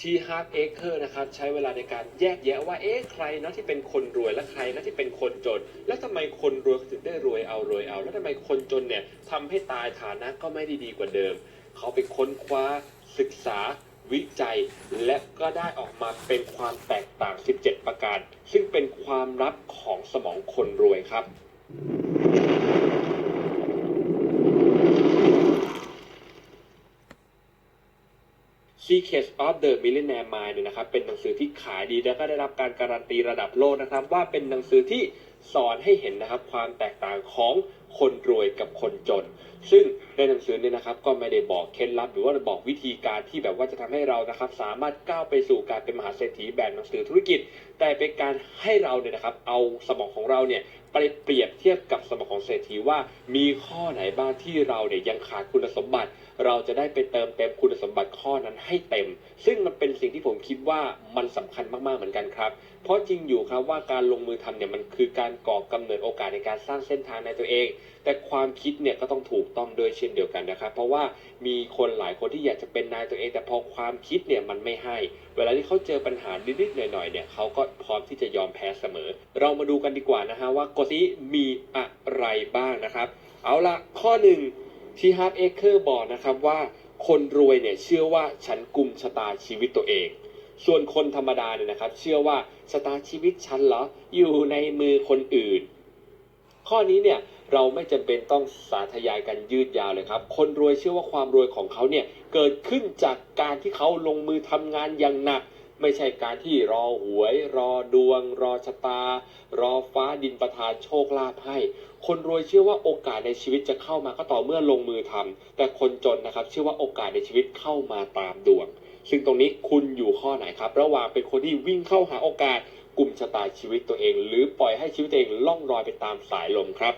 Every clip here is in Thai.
ที่ฮาร์ a เอเคอร์นะครับใช้เวลาในการแยกแยะว่าเอ๊ะใครนะที่เป็นคนรวยและใครนะที่เป็นคนจน แล้วทำไมคนรวยถึงได้รวยเอารวยเอา แล้วทำไมคนจนเนี่ยทำให้ตายฐานะก็ไม่ได้ดีกว่าเดิม เขาไปค้นคว้าศึกษาวิจัย และก็ได้ออกมาเป็นความแตกต่าง 17 ประการ ซึ่งเป็นความลับของสมองคนรวยครับ Secrets of the Millionaire Mind เนี่ยนะครับเป็นหนังสือที่ขายดีและก็ได้รับการการันตีระดับโลกนะครับ ว่าเป็นหนังสือที่สอนให้เห็นนะครับความแตกต่างของคนรวยกับคนจน ซึ่งในหนังสือเนี่ยนะครับก็ไม่ได้บอกเคล็ดลับ หรือว่าบอกวิธีการที่แบบว่าจะทำให้เรานะครับสามารถก้าวไปสู่การเป็นมหาเศรษฐีแบบหนังสือธุรกิจ แต่เป็นการให้เราเนี่ยนะครับเอาสมองของเราเนี่ยไปเปรียบเทียบกับสมองของเศรษฐีว่ามีข้อไหนบ้างที่เราเนี่ยยังขาดคุณสมบัติ เราจะได้ไปเติมเต็มคุณสมบัติข้อนั้นให้เต็ม ซึ่งมันเป็นสิ่งที่ผมคิดว่ามันสำคัญมากๆเหมือนกันครับ เพราะจริงอยู่ครับว่าการลงมือทำเนี่ยมันคือการก่อกำเนิดโอกาสในการสร้างเส้นทางในตัวเอง แต่ความคิดเนี่ยก็ต้องถูกต้องโดยเช่นเดียวกันนะครับ เพราะว่ามีคนหลายคนที่อยากจะเป็นนายตัวเอง แต่พอความคิดเนี่ยมันไม่ให้ เวลาที่เขาเจอปัญหานิดๆหน่อยๆเนี่ยเขาก็พร้อมที่จะยอมแพ้เสมอ เรามาดูกันดีกว่านะฮะว่ากฎนี้มีอะไรบ้างนะครับ เอาละข้อหนึ่ง ที่ฮาร์ a เอเคอร์บอกนะครับว่าคนรวยเนี่ยเชื่อว่าฉันกุมชะตาชีวิตตัวเอง ส่วนคนธรรมดาเนี่ยนะครับ เชื่อว่าชะตาชีวิตฉันเหรออยู่ในมือคนอื่น ข้อนี้เนี่ยเราไม่จำเป็นต้องสาธยายกันยืดยาวเลยครับ คนรวยเชื่อว่าความรวยของเขาเนี่ยเกิดขึ้นจากการที่เขาลงมือทำงานอย่างหนัก ไม่ใช่การที่รอหวย รอดวง รอชะตา รอฟ้าดินประทานโชคลาภให้ คนรวยเชื่อว่าโอกาสในชีวิตจะเข้ามาก็ต่อเมื่อลงมือทำแต่คนจนนะครับ เชื่อว่าโอกาสในชีวิตเข้ามาตามดวง ซึ่งตรงนี้คุณอยู่ข้อไหนครับ ระหว่างเป็นคนที่วิ่งเข้าหาโอกาสกลุ่มชะตาชีวิตตัวเอง หรือปล่อยให้ชีวิตตัวเองล่องลอยไปตามสายลมครับ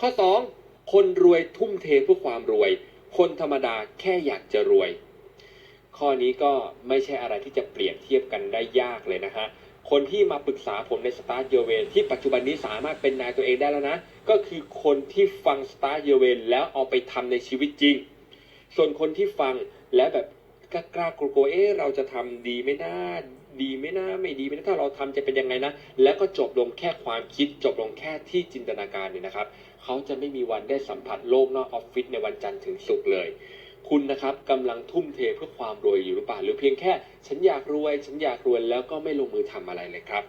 ข้อ 2 คนรวยทุ่มเทเพื่อความรวย คนธรรมดาแค่อยากจะรวย ข้อนี้ก็ไม่ใช่อะไรที่จะเปรียบเทียบกันได้ยากเลยนะฮะ คนที่มาปรึกษาผมในสตาร์เ u เวนที่ปัจจุบันนี้สามารถเป็นนายตัวเองได้แล้วนะ ก็คือคนที่ฟังสตาร์เ u เวนแล้วเอาไปทำในชีวิตจริง ส่วนคนที่ฟังแล้วแบบกล้ากล้ากลัวเอ๊ะเราจะทำดีไหม่น่าดีไหม่น่าไม่ดีไหม่น่าถ้าเราทำจะเป็นยังไงนะ แล้วก็จบลงแค่ความคิด จบลงแค่ที่จินตนาการเนี่ยนะครับ เขาจะไม่มีวันได้สัมผัสโลกนอกออฟฟิศในวันจันทร์ถึงศุกร์เลย คุณนะครับกำลังทุ่มเทเพื่อความรวยอยู่หรือเปล่าหรือเพียงแค่ ฉันอยากรวย ฉันอยากรวยแล้วก็ไม่ลงมือทำอะไรเลยครับ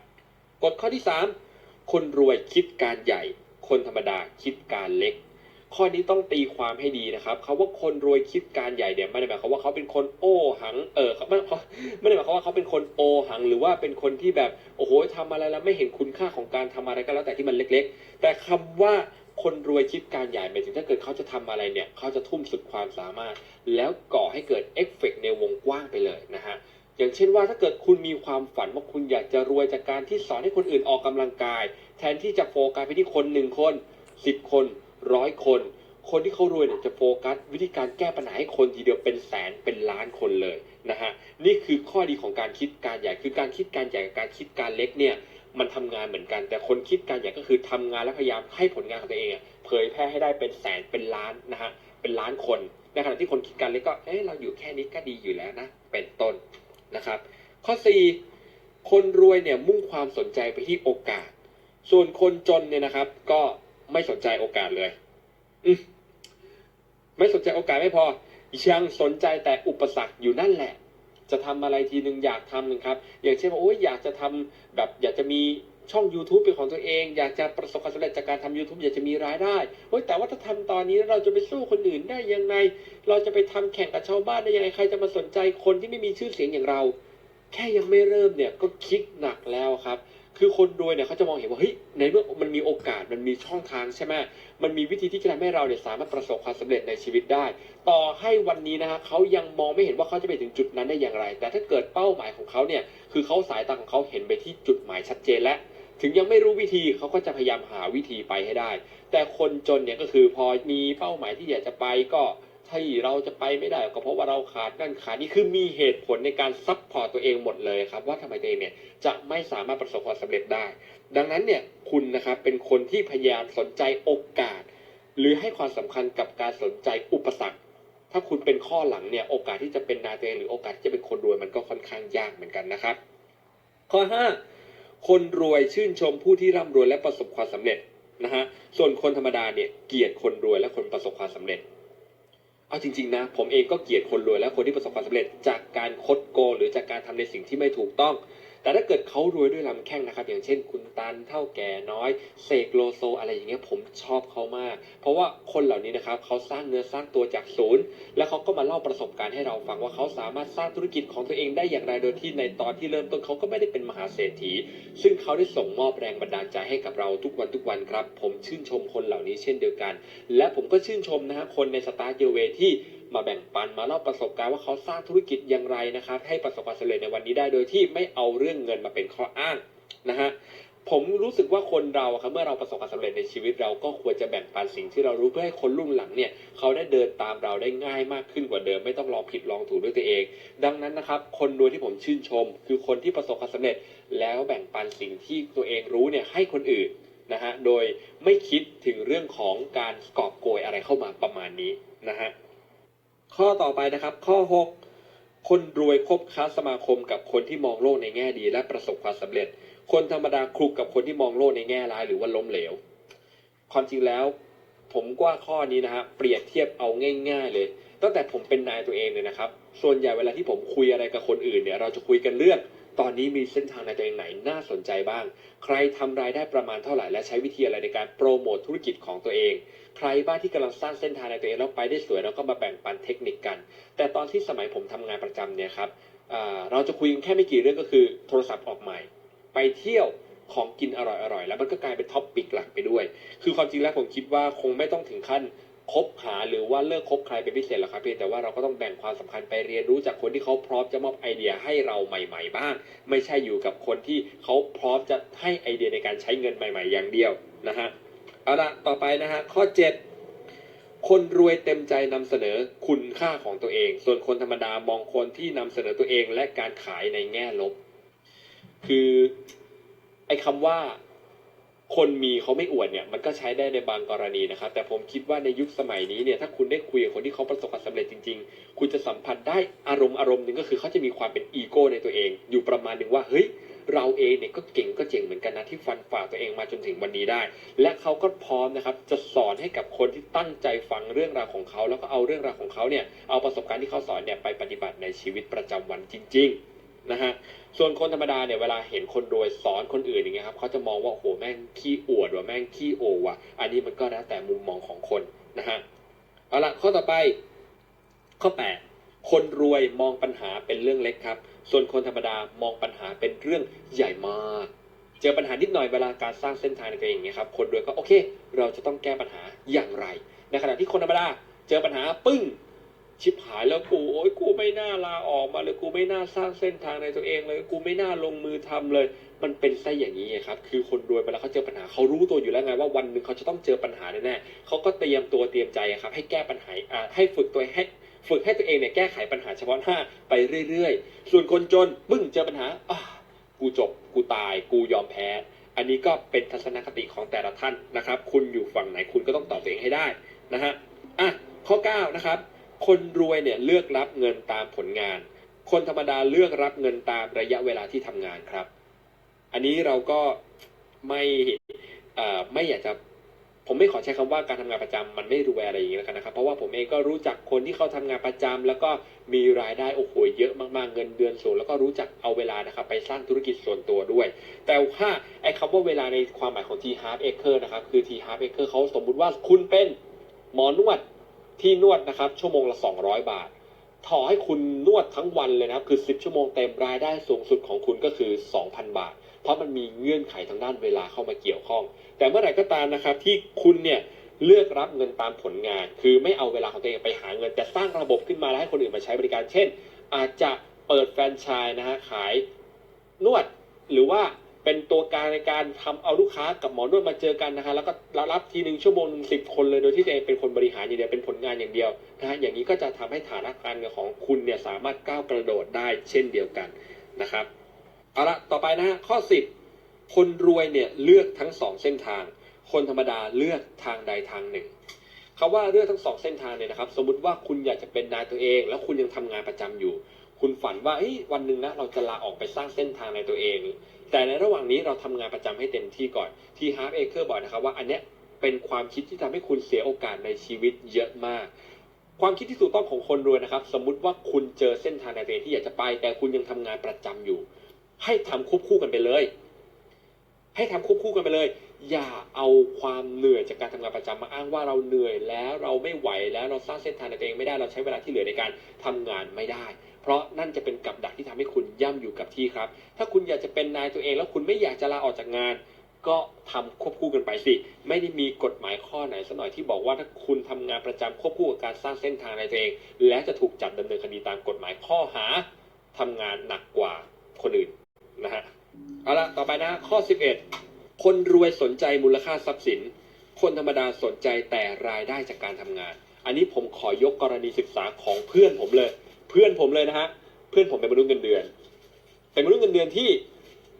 กฎข้อที่ 3 คนรวยคิดการใหญ่ คนธรรมดาคิดการเล็ก ข้อนี้ต้องตีความให้ดีนะครับเขาว่าคนรวยคิดการใหญ่เนี่ยไม่ได้หมายความว่าเขาเป็นคนโอ้หังเออไม่ไม่ได้หมายความว่าเขาเป็นคนโอหัง หรือว่าเป็นคนที่แบบโอ้โหทำอะไรแล้วไม่เห็นคุณค่าของการทำอะไรก็แล้วแต่ที่มันเล็ก ๆ แต่คำว่า คนรวยคิดการใหญ่หมายถึงถ้าเกิดเขาจะทำอะไรเนี่ยเขาจะทุ่มสุดความสามารถ แล้วก่อให้เกิดเอฟเฟกต์ในวงกว้างไปเลยนะฮะอย่างเช่นว่าถ้าเกิดคุณมีความฝันว่าคุณอยากจะรวยจากการที่สอนให้คนอื่นออกกำลังกาย แทนที่จะโฟกัสไปที่คนหนึ่งคนสิบคนร้อยคน คนที่เขารวยเนี่ยจะโฟกัส วิธีการแก้ปัญหาให้คนทีเดียวเป็นแสนเป็นล้านคนเลยนะฮะนี่คือข้อดีของการคิดการใหญ่คือการคิดการใหญ่กับการคิดการเล็กเนี่ย มันทำงานเหมือนกัน แต่คนคิดการใหญ่ก็คือทำงานและพยายามให้ผลงานของตัวเองเผยแพร่ให้ได้เป็นแสนเป็นล้านนะฮะเป็นล้านคนในขณะที่คนคิดการเล็กก็เอ๊ะเราอยู่แค่นี้ก็ดีอยู่แล้วนะเป็นต้นนะครับ ข้อ 4 คนรวยเนี่ยมุ่งความสนใจไปที่โอกาส ส่วนคนจนเนี่ยนะครับ ก็ไม่สนใจโอกาสเลยอืมไม่สนใจโอกาสไม่พอยังสนใจแต่อุปสรรคอยู่นั่นแหละ จะทำอะไรทีหนึ่งอยากทำหนึ่งครับ อย่างเช่นว่าโอ้ยอยากจะทำแบบอยากจะมีช่อง YouTube เป็นของตัวเอง อยากจะประสบความสำเร็จจากการทำ YouTube อยากจะมีรายได้โอ้ยแต่ว่าถ้าทำตอนนี้เราจะไปสู้คนอื่นได้ยังไง เราจะไปทำแข่งกับชาวบ้านได้ยังไงใครจะมาสนใจคนที่ไม่มีชื่อเสียงอย่างเรา แค่ยังไม่เริ่มเนี่ยก็คิดหนักแล้วครับ คือคนรวยเนี่ยเขาจะมองเห็นว่าเฮ้ยในเมื่อมันมีโอกาสมันมีช่องทางใช่ไหมมันมีวิธีที่จะทำให้เราเนี่ยสามารถประสบความสำเร็จในชีวิตได้ ต่อให้วันนี้นะฮะเขายังมองไม่เห็นว่าเขาจะไปถึงจุดนั้นได้อย่างไร แต่ถ้าเกิดเป้าหมายของเขาเนี่ยคือเขาสายตาของเขาเห็นไปที่จุดหมายชัดเจนแล้วถึงยังไม่รู้วิธีเขาก็จะพยายามหาวิธีไปให้ได้ แต่คนจนเนี่ยก็คือพอมีเป้าหมายที่อยากจะไปก็ ที่เราจะไปไม่ได้ก็เพราะว่าเราขาดนั่นขาดนี่คือมีเหตุผลในการซัพพอร์ตตัวเองหมดเลยครับว่าทำไมตัวเองเนี่ยจะไม่สามารถประสบความสำเร็จได้ ดังนั้นเนี่ยคุณนะครับเป็นคนที่พยายามสนใจโอกาส หรือให้ความสำคัญกับการสนใจอุปสรรค ถ้าคุณเป็นข้อหลังเนี่ยโอกาสที่จะเป็นนายตัวเองหรือโอกาสที่จะเป็นคนรวยมันก็ค่อนข้างยากเหมือนกันนะครับ ข้อ 5 คนรวยชื่นชมผู้ที่ร่ำรวยและประสบความสำเร็จนะฮะส่วนคนธรรมดาเนี่ยเกลียดคนรวยและคนประสบความสำเร็จ เอาจริงๆนะผมเองก็เกลียดคนรวยและคนที่ประสบความสำเร็จจากการคดโกงหรือจากการทำในสิ่งที่ไม่ถูกต้อง แต่ถ้าเกิดเขารวยด้วยลำแข้งนะครับ อย่างเช่นคุณตันเท่าแก่น้อยเสกโลโซอะไรอย่างเงี้ยผมชอบเขามาก เพราะว่าคนเหล่านี้นะครับเขาสร้างเนื้อสร้างตัวจากศูนย์ แล้วเขาก็มาเล่าประสบการณ์ให้เราฟังว่าเขาสามารถสร้างธุรกิจของตัวเองได้อย่างไรโดยที่ในตอนที่เริ่มต้นเขาก็ไม่ได้เป็นมหาเศรษฐี ซึ่งเขาได้ส่งมอบแรงบันดาลใจให้กับเราทุกวันทุกวันครับ ผมชื่นชมคนเหล่านี้เช่นเดียวกัน และผมก็ชื่นชมนะฮะคนในสตาร์เยเวที่ มาแบ่งปันมาเล่าประสบการณ์ว่าเขาสร้างธุรกิจอย่างไรนะครับ ให้ประสบความสำเร็จในวันนี้ได้โดยที่ไม่เอาเรื่องเงินมาเป็นข้ออ้างนะฮะผมรู้สึกว่าคนเราครับเมื่อเราประสบความสำเร็จในชีวิตเราก็ควรจะแบ่งปันสิ่งที่เรารู้เพื่อให้คนรุ่นหลังเนี่ยเขาได้เดินตามเราได้ง่ายมากขึ้นกว่าเดิมไม่ต้องลองผิดลองถูกด้วยตัวเอง ดังนั้นนะครับคนรวยที่ผมชื่นชม คือคนที่ประสบความสำเร็จ แล้วแบ่งปันสิ่งที่ตัวเองรู้เนี่ยให้คนอื่นนะฮะโดยไม่คิดถึงเรื่องของการกอบโกยอะไรเข้ามาประมาณนี้นะฮะ ข้อต่อไปนะครับ ข้อ 6 คนรวยคบค้าสมาคมกับคนที่มองโลกในแง่ดี และประสบความสำเร็จ คนธรรมดาคลุกกับคนที่มองโลกในแง่ร้ายหรือว่าล้มเหลว ความจริงแล้ว ผมว่าข้อนี้นะฮะเปรียบเทียบเอาง่าย ๆ เลย ตั้งแต่ผมเป็นนายตัวเองเนี่ยนะครับ ส่วนใหญ่เวลาที่ผมคุยอะไรกับคนอื่นเนี่ยเราจะคุยกันเรื่องตอนนี้มีเส้นทางในตัวเองไหนน่าสนใจบ้าง ใครทำรายได้ประมาณเท่าไหร่และใช้วิธีอะไรในการโปรโมทธุรกิจของตัวเอง ใครบ้างที่กำลังสร้างเส้นทางในตัวเองแล้วไปได้สวยแล้วก็มาแบ่งปันเทคนิคกัน แต่ตอนที่สมัยผมทำงานประจำเนี่ยครับเราจะคุยกันแค่ไม่กี่เรื่องก็คือโทรศัพท์ออกใหม่ ไปเที่ยวของกินอร่อยๆ แล้วมันก็กลายเป็นท็อปปิกหลักไปด้วย คือความจริงแล้วผมคิดว่าคงไม่ต้องถึงขั้นคบหาหรือว่าเลิกคบใครเป็นพิเศษหรอกครับเพียงแต่ว่าเราก็ต้องแบ่งความสำคัญไปเรียนรู้จากคนที่เขาพร้อมจะมอบไอเดียให้เราใหม่ ๆ บ้าง ไม่ใช่อยู่กับคนที่เขาพร้อมจะให้ไอเดียในการใช้เงินใหม่ ๆ อย่างเดียวนะฮะ เอาละต่อไปนะฮะข้อ 7 คนรวยเต็มใจนำเสนอคุณค่าของตัวเอง ส่วนคนธรรมดามองคนที่นำเสนอตัวเองและการขายในแง่ลบ คือไอ้คำว่าคนมีเขาไม่อวดเนี่ยมันก็ใช้ได้ในบางกรณีนะครับ แต่ผมคิดว่าในยุคสมัยนี้เนี่ยถ้าคุณได้คุยกับคนที่เขาประสบความสำเร็จจริง ๆ คุณจะสัมผัสได้อารมณ์อารมณ์หนึ่งก็คือเขาจะมีความเป็นอีโก้ในตัวเอง อยู่ประมาณหนึ่งว่าเฮ้ย เราเองเนี่ยก็เก่งก็เจ๋งเหมือนกันนะที่ฟันฝ่าตัวเองมาจนถึงวันนี้ได้ และเขาก็พร้อมนะครับจะสอนให้กับคนที่ตั้งใจฟังเรื่องราวของเขาแล้วก็เอาเรื่องราวของเขาเนี่ยเอาประสบการณ์ที่เขาสอนเนี่ยไปปฏิบัติในชีวิตประจำวันจริง ๆนะฮะส่วนคนธรรมดาเนี่ยเวลาเห็นคนรวยสอนคนอื่นอย่างเงี้ยครับเขาจะมองว่าโหแม่งขี้อวดว่ะแม่งขี้โอว่ะอันนี้มันก็แล้วแต่มุมมองของคนนะฮะเอาละข้อต่อไปข้อ 8 คนรวยมองปัญหาเป็นเรื่องเล็กครับ ส่วนคนธรรมดามองปัญหาเป็นเรื่องใหญ่มาก เจอปัญหานิดหน่อยเวลาการสร้างเส้นทางในตัวเองอย่างเงี้ยครับ คนรวยก็โอเค เราจะต้องแก้ปัญหาอย่างไร ในขณะที่คนธรรมดาเจอปัญหาปึ้งชิบหายแล้วกูโอ้ยกูไม่น่าลาออกมาเลยกูไม่น่าสร้างเส้นทางในตัวเองเลยกูไม่น่าลงมือทำเลย มันเป็นไส้อย่างนี้ครับ คือคนรวยเวลาเขาเจอปัญหาเขารู้ตัวอยู่แล้วไงว่าวันหนึ่งเขาจะต้องเจอปัญหาแน่ๆเขาก็เตรียมตัวเตรียมใจครับ ให้แก้ปัญหาอ่าให้ฝึกตัวให้ ฝึกให้ตัวเองเนี่ยแก้ไขปัญหาเฉพาะหน้าไปเรื่อยๆ ส่วนคนจนปึ้งเจอปัญหาอ่ากูจบ กูตาย กูยอมแพ้ อันนี้ก็เป็นทัศนคติของแต่ละท่านนะครับ คุณอยู่ฝั่งไหนคุณก็ต้องตอบตัวเองให้ได้นะฮะอะข้อ9นะครับ คนรวยเนี่ยเลือกรับเงินตามผลงาน คนธรรมดาเลือกรับเงินตามระยะเวลาที่ทำงานครับ อันนี้เราก็ไม่ไม่อยากจะ ผมไม่ขอใช้คำว่าการทำงานประจำมันไม่รวยอะไรอย่างนี้แล้วกันนะครับ เพราะว่าผมเองก็รู้จักคนที่เขาทำงานประจำแล้วก็มีรายได้โอ้โหเยอะมากๆเงินเดือนสูงแล้วก็รู้จักเอาเวลานะครับไปสร้างธุรกิจส่วนตัวด้วย แต่ว่าไอ้คำว่าเวลาในความหมายของ T half acre นะครับคือ T half acre เขาสมมุติว่าคุณเป็นหมอนวดที่นวดนะครับชั่วโมงละ 200 บาทต่อให้คุณนวดทั้งวันเลยนะครับคือ 10 ชั่วโมงเต็มรายได้สูงสุดของคุณก็คือ 2,000 บาท เพราะมันมีเงื่อนไขทางด้านเวลาเข้ามาเกี่ยวข้อง แต่เมื่อไหร่ก็ตามนะครับที่คุณเนี่ยเลือกรับเงินตามผลงาน คือไม่เอาเวลาของตัวเองไปหาเงิน แต่สร้างระบบขึ้นมาแล้วให้คนอื่นมาใช้บริการ เช่น อาจจะเปิดแฟรนไชส์นะฮะขายนวดหรือว่าเป็นตัวกางในการทำเอาลูกค้ากับหมอนวดมาเจอกันนะฮะแล้วก็รับทีหนึ่งชั่วโมงสิบคนเลยโดยที่ตัวเองเป็นคนบริหารอย่างเดียวเป็นผลงานอย่างเดียวนะฮะอย่างนี้ก็จะทำให้ฐานะการเงินของคุณเนี่ยสามารถก้าวกระโดดได้เช่นเดียวกันนะครับ เอาละต่อไปนะฮะข้อ 10 คนรวยเนี่ยเลือกทั้งสองเส้นทาง คนธรรมดาเลือกทางใดทางหนึ่งคำว่าเลือกทั้งสองเส้นทางเนี่ยนะครับ สมมติว่าคุณอยากจะเป็นนายตัวเอง แล้วคุณยังทำงานประจำอยู่ คุณฝันว่าวันหนึ่งนะเราจะลาออกไปสร้างเส้นทางในตัวเอง แต่ในระหว่างนี้เราทำงานประจำให้เต็มที่ก่อนที่ฮาร์ a เอเคอร์บอกนะครับว่าอันเนี้ยเป็นความคิดที่ทำให้คุณเสียโอกาสในชีวิตเยอะมากความคิดที่ถูกต้องของคนรวยนะครับ สมมุติว่าคุณเจอเส้นทางในตัวเองที่อยากจะไป แต่คุณยังทำงานประจำอยู่ ให้ทำควบคู่กันไปเลย ให้ทำควบคู่กันไปเลย อย่าเอาความเหนื่อยจากการทำงานประจำมาอ้างว่าเราเหนื่อยแล้วเราไม่ไหวแล้วเราสร้างเส้นทางในตัวเองไม่ได้เราใช้เวลาที่เหลือในการทำงานไม่ได้ เพราะนั่นจะเป็นกับดักที่ทำให้คุณย่ำอยู่กับที่ครับ ถ้าคุณอยากจะเป็นนายตัวเอง แล้วคุณไม่อยากจะลาออกจากงานก็ทำควบคู่กันไปสิ ไม่ได้มีกฎหมายข้อไหนสักหน่อยที่บอกว่าถ้าคุณทำงานประจำควบคู่กับการสร้างเส้นทางในตัวเอง และจะถูกจับดำเนินคดีตามกฎหมายข้อหาทำงานหนักกว่าคนอื่น นะฮะเอาละต่อไปนะข้อ 11 คนรวยสนใจมูลค่าทรัพย์สิน คนธรรมดาสนใจแต่รายได้จากการทำงาน อันนี้ผมขอยกกรณีศึกษาของเพื่อนผมเลย เพื่อนผมเลยนะฮะเพื่อนผมเป็นมนุษย์เงินเดือน เป็นมนุษย์เงินเดือนที่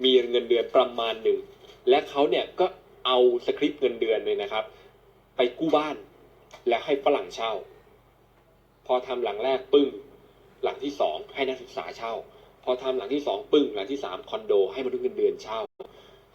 มีเงินเดือนประมาณหนึ่งและเขาเนี่ยก็เอาสคริปต์เงินเดือนเลยนะครับ ไปกู้บ้าน และให้ฝรั่งเช่า พอทำหลังแรกปึ้งหลังที่สองให้นักศึกษาเช่า พอทำหลังที่สองปึ้งหลังที่สามคอนโด ให้มนุษย์เงินเดือนเช่า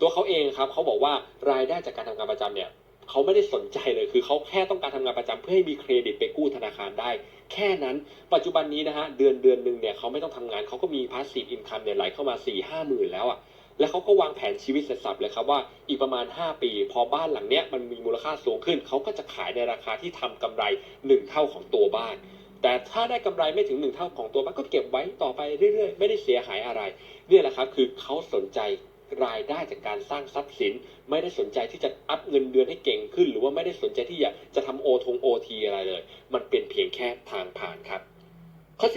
ตัวเขาเองครับเขาบอกว่ารายได้จากการทำงานประจำเนี่ยเขาไม่ได้สนใจเลยคือเขาแค่ต้องการทำงานประจำเพื่อให้มีเครดิตไปกู้ธนาคารได้ แค่นั้นปัจจุบันนี้นะฮะเดือนเดือนหนึ่งเนี่ยเขาไม่ต้องทำงานเขาก็มีพาสซีฟอินคัมเนี่ยไหลเข้ามา4ี่ห้าหมื่นแล้วอะแล้วเขาก็วางแผนชีวิตเสร็จสับเลยครับว่าอีกประมาณ 5 ปี พอบ้านหลังเนี้ยมันมีมูลค่าสูงขึ้น เขาก็จะขายในราคาที่ทำกำไร 1 เท่าของตัวบ้าน แต่ถ้าได้กำไรไม่ถึง1เท่าของตัวบ้านก็เก็บไว้ต่อไปเรื่อยๆ ไม่ได้เสียหายอะไรเนี่ยแหละครับคือเขาสนใจรายได้จากการสร้างทรัพย์สิน ไม่ได้สนใจที่จะอัพเงินเดือนให้เก่งขึ้น หรือว่าไม่ได้สนใจที่อยากจะทำโอทงโอทีอะไรเลย มันเป็นเพียงแค่ทางผ่านครับ ข้อ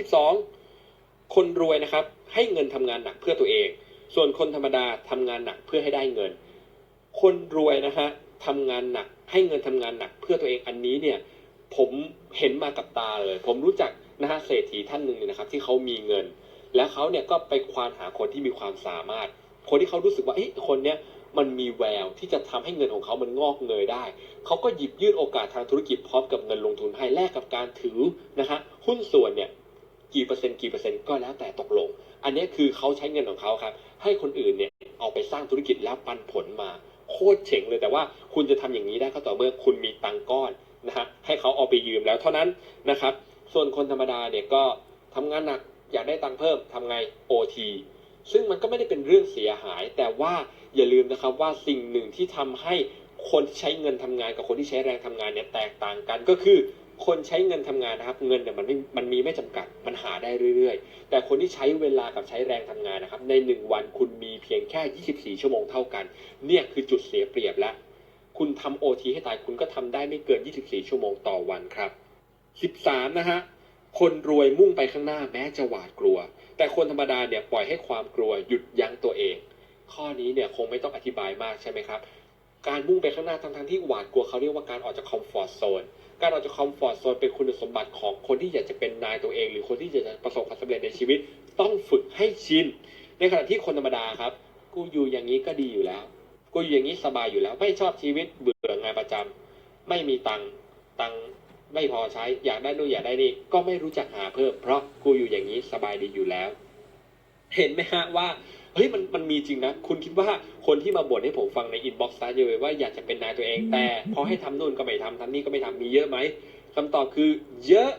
12 คนรวยนะครับ ให้เงินทำงานหนักเพื่อตัวเอง ส่วนคนธรรมดาทำงานหนักเพื่อให้ได้เงิน คนรวยนะฮะทำงานหนัก ให้เงินทำงานหนักเพื่อตัวเองอันนี้เนี่ยผม เห็นมากับตาเลย ผมรู้จักนะฮะเศรษฐีท่านหนึ่งเนี่ยนะครับ ที่เขามีเงิน แล้วเขาเนี่ยก็ไปควานหาคนที่มีความสามารถ คนที่เขารู้สึกว่าเอ้คนเนี้ยมันมีแววที่จะทำให้เงินของเขามันงอกเงยได้ เขาก็หยิบยื่นโอกาสทางธุรกิจพร้อมกับเงินลงทุนให้แลกกับการถือนะฮะหุ้นส่วนเนี่ยกี่เปอร์เซ็นต์กี่เปอร์เซ็นต์ก็แล้วแต่ตกลง อันนี้คือเขาใช้เงินของเขาครับ ให้คนอื่นเนี่ยเอาไปสร้างธุรกิจแล้วปันผลมา โคตรเจ๋งเลยแต่ว่าคุณจะทำอย่างนี้ได้ก็ต่อเมื่อคุณมีตังก้อน นะฮะให้เขาเอาไปยืมแล้วเท่านั้นนะครับ ส่วนคนธรรมดาเนี่ยก็ทำงานหนักอยากได้ตังค์เพิ่มทำไง OT ซึ่งมันก็ไม่ได้เป็นเรื่องเสียหาย แต่ว่าอย่าลืมนะครับว่าสิ่งหนึ่งที่ทำให้คนใช้เงินทำงานกับคนที่ใช้แรงทำงานเนี่ยแตกต่างกันก็คือคนใช้เงินทำงานนะครับ เงินเนี่ยมันไม่มันมีไม่จำกัดมันหาได้เรื่อยๆ แต่คนที่ใช้เวลากับใช้แรงทำงานนะครับ ในหนึ่งวันคุณมีเพียงแค่ 24 ชั่วโมงเท่ากัน เนี่ยคือจุดเสียเปรียบแล้ว คุณทำโอทีให้ตายคุณก็ทำได้ไม่เกิน 24 ชั่วโมงต่อวันครับ 13 นะฮะ คนรวยมุ่งไปข้างหน้าแม้จะหวาดกลัว แต่คนธรรมดาเนี่ยปล่อยให้ความกลัวหยุดยั้งตัวเอง ข้อนี้เนี่ยคงไม่ต้องอธิบายมากใช่ไหมครับ การมุ่งไปข้างหน้าทั้งๆที่หวาดกลัวเขาเรียกว่าการออกจากคอมฟอร์ทโซนการออกจากคอมฟอร์ทโซนเป็นคุณสมบัติของคนที่อยากจะเป็นนายตัวเอง หรือคนที่อยากจะประสบความสำเร็จในชีวิต ต้องฝึกให้ชินในขณะที่คนธรรมดาครับ กูอยู่อย่างนี้ก็ดีอยู่แล้ว กูอยู่อย่างนี้สบายอยู่แล้ว ไม่ชอบชีวิตเบื่องานประจำไม่มีตังค์ตังค์ไม่พอใช้อยากได้นู่นอยากได้นี่ก็ไม่รู้จักหาเพิ่ม เพราะกูอยู่อย่างนี้สบายดีอยู่แล้ว เห็นไหมฮะว่าเฮ้ยมันมันมีจริงนะ คุณคิดว่าคนที่มาบ่นให้ผมฟังในอินบ็อกซ์ตาเยอะว่าอยากจะเป็นนายตัวเองแต่พอให้ทำนู่นก็ไม่ทำทำนี่ก็ไม่ทำมีเยอะไหมคำตอบคือเยอะ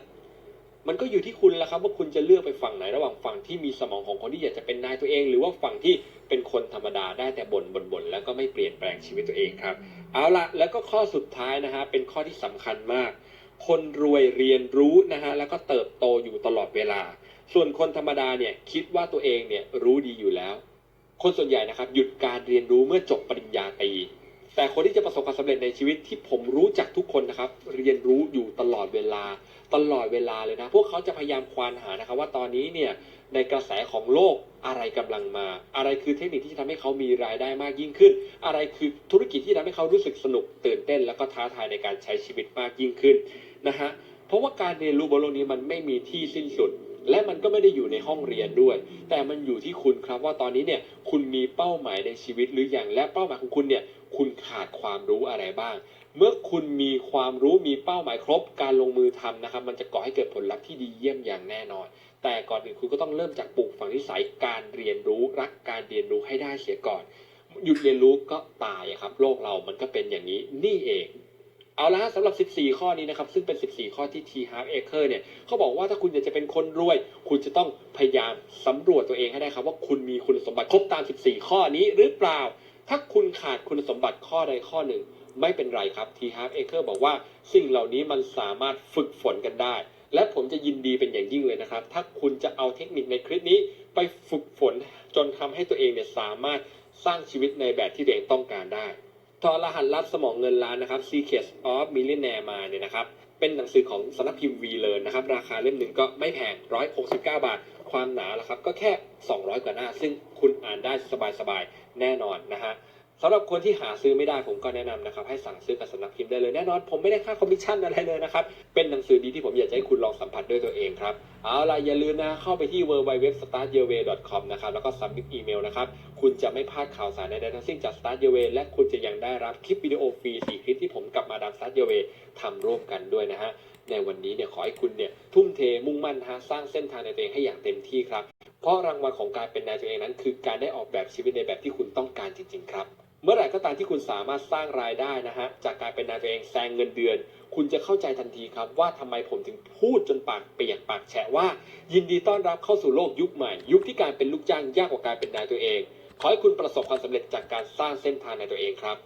มันก็อยู่ที่คุณละครับว่าคุณจะเลือกไปฝั่งไหนระหว่างฝั่งที่มีสมองของคนที่อยากจะเป็นนายตัวเอง หรือว่าฝั่งที่เป็นคนธรรมดาได้แต่บ่นบ่นบ่นแล้วก็ไม่เปลี่ยนแปลงชีวิตตัวเองครับ เอาละแล้วก็ข้อสุดท้ายนะฮะเป็นข้อที่สำคัญมาก คนรวยเรียนรู้นะฮะแล้วก็เติบโตอยู่ตลอดเวลา ส่วนคนธรรมดาเนี่ยคิดว่าตัวเองเนี่ยรู้ดีอยู่แล้ว คนส่วนใหญ่นะครับหยุดการเรียนรู้เมื่อจบปริญญาตรีแต่คนที่จะประสบความสำเร็จในชีวิตที่ผมรู้จักทุกคนนะครับ เรียนรู้อยู่ตลอดเวลา ตลอดเวลาเลยนะ พวกเขาจะพยายามควานหานะครับว่าตอนนี้เนี่ยในกระแสของโลกอะไรกำลังมา อะไรคือเทคนิคที่จะทำให้เขามีรายได้มากยิ่งขึ้น อะไรคือธุรกิจที่ทำให้เขารู้สึกสนุกตื่นเต้น แล้วก็ท้าทายในการใช้ชีวิตมากยิ่งขึ้นนะฮะเพราะว่าการเรียนรู้บนโลกนี้มันไม่มีที่สิ้นสุด และมันก็ไม่ได้อยู่ในห้องเรียนด้วย แต่มันอยู่ที่คุณครับว่าตอนนี้เนี่ยคุณมีเป้าหมายในชีวิตหรือยังและเป้าหมายของคุณเนี่ยคุณขาดความรู้อะไรบ้าง เมื่อคุณมีความรู้มีเป้าหมายครบ การลงมือทำนะครับ มันจะก่อให้เกิดผลลัพธ์ที่ดีเยี่ยมอย่างแน่นอน แต่ก่อนอื่นคุณก็ต้องเริ่มจากปลูกฝังนิสัยการเรียนรู้รักการเรียนรู้ให้ได้เสียก่อน หยุดเรียนรู้ก็ตายครับ โลกเรามันก็เป็นอย่างนี้นี่เองเอาละฮะสำหรับ 14 ข้อนี้นะครับ ซึ่งเป็น 14 ข้อที่ T Half Acre เนี่ยเขาบอกว่าถ้าคุณอยากจะเป็นคนรวย คุณจะต้องพยายามสำรวจตัวเองให้ได้ครับ ว่าคุณมีคุณสมบัติครบตาม 14 ข้อนี้หรือเปล่า ถ้าคุณขาดคุณสมบัติข้อใดข้อหนึ่ง ไม่เป็นไรครับ T Half Acre บอกว่าสิ่งเหล่านี้มันสามารถฝึกฝนกันได้ และผมจะยินดีเป็นอย่างยิ่งเลยนะครับ ถ้าคุณจะเอาเทคนิคในคลิปนี้ไปฝึกฝนจนทำให้ตัวเองเนี่ยสามารถสร้างชีวิตในแบบที่ตัวเองต้องการได้ทอรหัสลับสมองเงินล้านนะครับ Secrets of Millionaire มาเนี่ยนะครับ เป็นหนังสือของสำนักพิมพ์ V Learn นะครับ ราคาเล่มหนึ่งก็ไม่แพง 169 บาท ความหนาละครับ ก็แค่ 200 กว่าหน้า ซึ่งคุณอ่านได้สบายๆ แน่นอนนะฮะ สำหรับคนที่หาซื้อไม่ได้ผมก็แนะนำนะครับให้สั่งซื้อกับสำนักพิมพ์ได้เลยแน่นอน ผมไม่ได้ค่าคอมมิชชั่นอะไรเลยนะครับ เป็นหนังสือดีที่ผมอยากจะให้คุณลองสัมผัสด้วยตัวเองครับ เอาล่ะอย่าลืมนะเข้าไปที่ www.startyourway.com นะครับแล้วก็ submit อีเมลนะครับ คุณจะไม่พลาดข่าวสารใดๆทั้งสิ้นจาก Start Your Way และคุณจะยังได้รับคลิปวิดีโอฟรี4คลิปที่ผมกับมาดาม Start Your Way ทำร่วมกันด้วยนะฮะในวันนี้เนี่ยขอให้คุณเนี่ยทุ่มเทมุ่งมั่นฮะสร้างเส้นทางในตัวเองให้อย่างเต็มที่ครับ เพราะรางวัลของการเป็นนายตัวเองนั้น คือการได้ออกแบบชีวิตในแบบที่คุณต้องการจริง ๆ ครับ เมื่อไหร่ก็ตามที่คุณสามารถสร้างรายได้นะฮะจากการเป็นนายตัวเองแซงเงินเดือน คุณจะเข้าใจทันทีครับ ว่าทำไมผมถึงพูดจนปากเปียกปากแฉะว่า ยินดีต้อนรับเข้าสู่โลกยุคใหม่ ยุคที่การเป็นลูกจ้างยากกว่าการเป็นนายตัวเอง ขอให้คุณประสบความสำเร็จจากการสร้างเส้นทางในตัวเองครับ